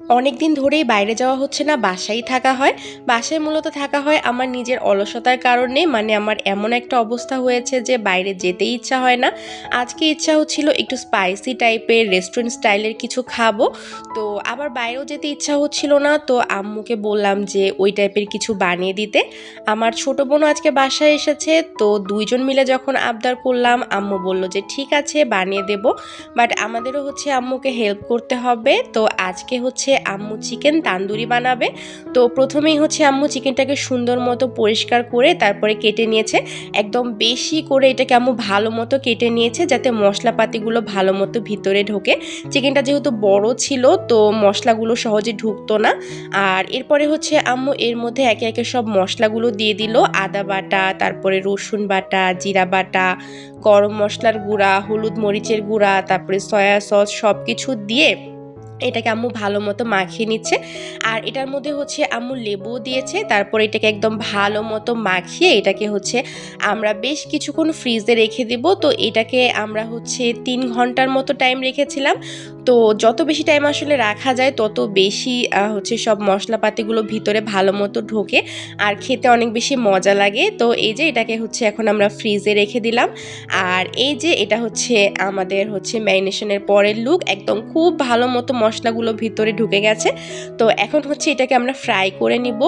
অনেক দিন ধরেই বাইরে যাওয়া হচ্ছে না, বাসায় থাকা হয়। বাসায় মূলত থাকা হয় আমার নিজের অলসতার কারণে মানে আমার এমন একটা অবস্থা হয়েছে যে বাইরে যেতেই ইচ্ছা হয় না। আজকে ইচ্ছা হচ্ছিল একটু স্পাইসি টাইপের রেস্টুরেন্ট স্টাইলের কিছু খাব। তো আবার বাইরেও যেতে ইচ্ছা হচ্ছিল না, তো আম্মুকে বললাম যে ওই টাইপের কিছু বানিয়ে দিতে। আমার ছোট বোনও আজকে বাসায় এসেছে, তো দুইজন মিলে যখন আবদার করলাম, আম্মু বলল যে ঠিক আছে, বানিয়ে দেব। বাট আমাদেরও হচ্ছে আম্মুকে হেল্প করতে হবে, তো আজকে হচ্ছে আম্মু চিকেন তান্দুরি বানাবে। তো প্রথমেই হচ্ছে আম্মু চিকেনটাকে সুন্দর মতো পরিষ্কার করে তারপরে কেটে নিয়েছে। একদম বেশি করে এটাকে আম্মু ভালো মতো কেটে নিয়েছে যাতে মশলাপাতিগুলো ভালো মতো ভিতরে ঢোকে। চিকেনটা যেহেতু বড় ছিল, তো মশলাগুলো সহজে ঢুকতো না। আর এরপরে হচ্ছে আম্মু এর মধ্যে একে একে সব মশলাগুলো দিয়ে দিল। আদা বাটা, তারপরে রসুন বাটা, জিরা বাটা, গরম মশলার গুঁড়া, হলুদ মরিচের গুঁড়া, তারপরে সয়া সস সব কিছু দিয়ে এটাকে আম্মু ভালো মতো মাখিয়ে নিচ্ছে। আর এটার মধ্যে হচ্ছে আম্মু লেবু দিয়েছে, তারপর এটাকে একদম ভালো মতো মাখিয়ে এটাকে হচ্ছে আমরা বেশ কিছুক্ষণ ফ্রিজে রেখে দেব। তো এটাকে আমরা হচ্ছে তিন ঘণ্টার মতো টাইম রেখেছিলাম। তো যত বেশি টাইম আসলে রাখা যায়, তত বেশি হচ্ছে সব মশলাপাতিগুলো ভিতরে ভালো মতো ঢোকে আর খেতে অনেক বেশি মজা লাগে। তো এই যে এটাকে হচ্ছে এখন আমরা ফ্রিজে রেখে দিলাম। আর এই যে এটা হচ্ছে আমাদের হচ্ছে ম্যারিনেশনের পরের লুক একদম খুব ভালো মতো মশলাগুলো ভিতরে ঢুকে গেছে। তো এখন হচ্ছে এটাকে আমরা ফ্রাই করে নিব।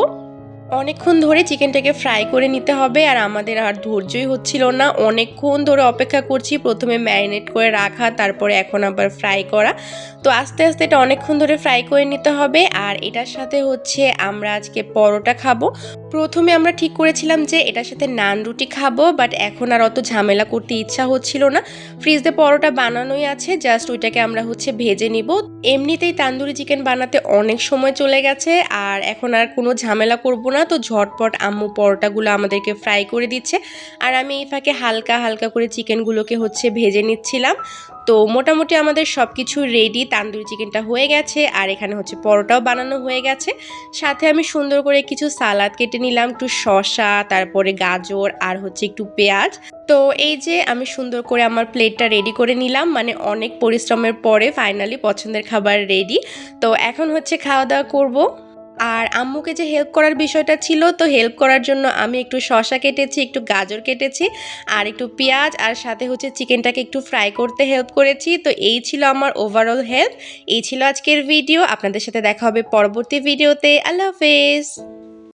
অনেকক্ষণ ধরে চিকেনটাকে ফ্রাই করে নিতে হবে আর আমাদের আর ধৈর্যই হচ্ছিল না। অনেকক্ষণ ধরে অপেক্ষা করছি, প্রথমে ম্যারিনেট করে রাখা, তারপরে এখন আবার ফ্রাই করা। তো আস্তে আস্তে এটা অনেকক্ষণ ধরে ফ্রাই করে নিতে হবে আর এটার সাথে হচ্ছে আমরা আজকে পরোটা খাব। প্রথমে আমরা ঠিক করেছিলাম যে এটার সাথে নান রুটি খাব বাট এখন আর অত ঝামেলা করতে ইচ্ছা হচ্ছিল না। ফ্রিজে পরোটা বানানোই আছে জাস্ট ওইটাকে আমরা হচ্ছে ভেজে নিব। এমনিতেই তান্দুরি চিকেন বানাতে অনেক সময় চলে গেছে আর এখন আর কোনো ঝামেলা করব না। তো ঝটপট আম্মু পরোটাগুলো আমাদেরকে ফ্রাই করে দিচ্ছে। আর আমি এই ফাঁকে হালকা হালকা করে চিকেনগুলোকে হচ্ছে ভেজে নিচ্ছিলাম। তো মোটামুটি আমাদের সব কিছু রেডি তান্দুরি চিকেনটা হয়ে গেছে, আর এখানে হচ্ছে পরোটাও বানানো হয়ে গেছে। সাথে আমি সুন্দর করে কিছু সালাদ কেটে নিলাম, একটু শসা, তারপরে গাজর, আর হচ্ছে একটু পেঁয়াজ। তো এই যে আমি সুন্দর করে আমার প্লেটটা রেডি করে নিলাম মানে অনেক পরিশ্রমের পরে ফাইনালি পছন্দের খাবার রেডি তো এখন হচ্ছে খাওয়া দাওয়া করব। আর আম্মুকে যে হেল্প করার বিষয়টা ছিল, তো হেল্প করার জন্য আমি একটু শশা কেটেছি, একটু গাজর কেটেছি, আর একটু পেঁয়াজ, আর সাথে হচ্ছে চিকেনটাকে একটু ফ্রাই করতে হেল্প করেছি। তো এই ছিল আমার ওভারঅল হেল্প এই ছিল আজকের ভিডিও আপনাদের সাথে দেখা হবে পরবর্তী ভিডিওতে আল্লাহ হাফেজ।